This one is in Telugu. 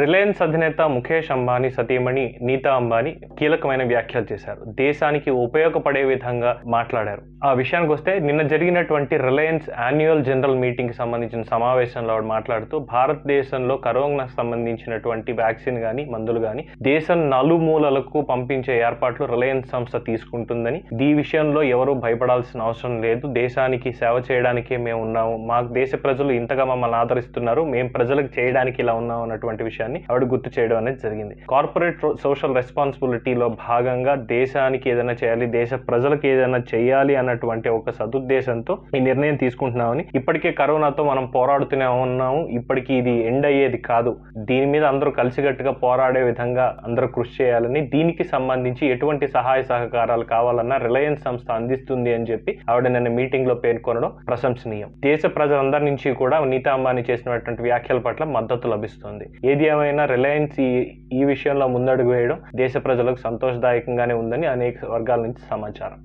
రిలయన్స్ అధినేత ముఖేష్ అంబానీ సతీమణి నీతా అంబానీ కీలకమైన వ్యాఖ్యలు చేశారు. దేశానికి ఉపయోగపడే విధంగా మాట్లాడారు. ఆ విషయానికి వస్తే నిన్న జరిగినటువంటి రిలయన్స్ యాన్యువల్ జనరల్ మీటింగ్కి సంబంధించిన సమావేశంలో మాట్లాడుతూ భారతదేశంలో కరోనాకు సంబంధించినటువంటి వ్యాక్సిన్ కానీ మందులు కానీ దేశం నలుమూలలకు పంపించే ఏర్పాట్లు రిలయన్స్ సంస్థ తీసుకుంటుందని ఈ విషయంలో ఎవరూ భయపడాల్సిన అవసరం లేదు. దేశానికి సేవ చేయడానికే మేము ఉన్నాము. మాకు దేశ ప్రజలు ఇంతగా మమ్మల్ని ఆదరిస్తున్నారు. మేము ప్రజలకు చేయడానికి ఇలా ఉన్నాం అన్నటువంటి విషయాన్ని ఆవిడ గుర్తు చేయడం అనేది జరిగింది. కార్పొరేట్ సోషల్ రెస్పాన్సిబిలిటీలో భాగంగా దేశానికి ఏదైనా చేయాలి దేశ ప్రజలకు ఏదైనా చేయాలి అన్నటువంటి ఒక సదుద్దేశంతో ఈ నిర్ణయం తీసుకుంటున్నామని ఇప్పటికే కరోనాతో మనం పోరాడుతూనే ఉన్నాము. ఇప్పటికీ ఇది ఎండ్ అయ్యేది కాదు. దీని మీద అందరూ కలిసికట్టుగా పోరాడే విధంగా అందరూ కృషి చేయాలని దీనికి సంబంధించి ఎటువంటి సహాయ సహకారాలు కావాలన్నా రిలయన్స్ సంస్థ అందిస్తుంది అని చెప్పి ఆవిడ నిన్న మీటింగ్లో పేర్కొనడం ప్రశంసనీయం. దేశ ప్రజలందరి నుంచి కూడా నీతా అంబానీ చేసినటువంటి వ్యాఖ్యల పట్ల మద్దతు లభిస్తుంది. ఏది ఏమైనా రిలయన్స్ ఈ ఈ విషయంలో ముందడుగు వేయడం దేశ ప్రజలకు సంతోషదాయకంగానే ఉందని అనేక వర్గాల నుంచి సమాచారం.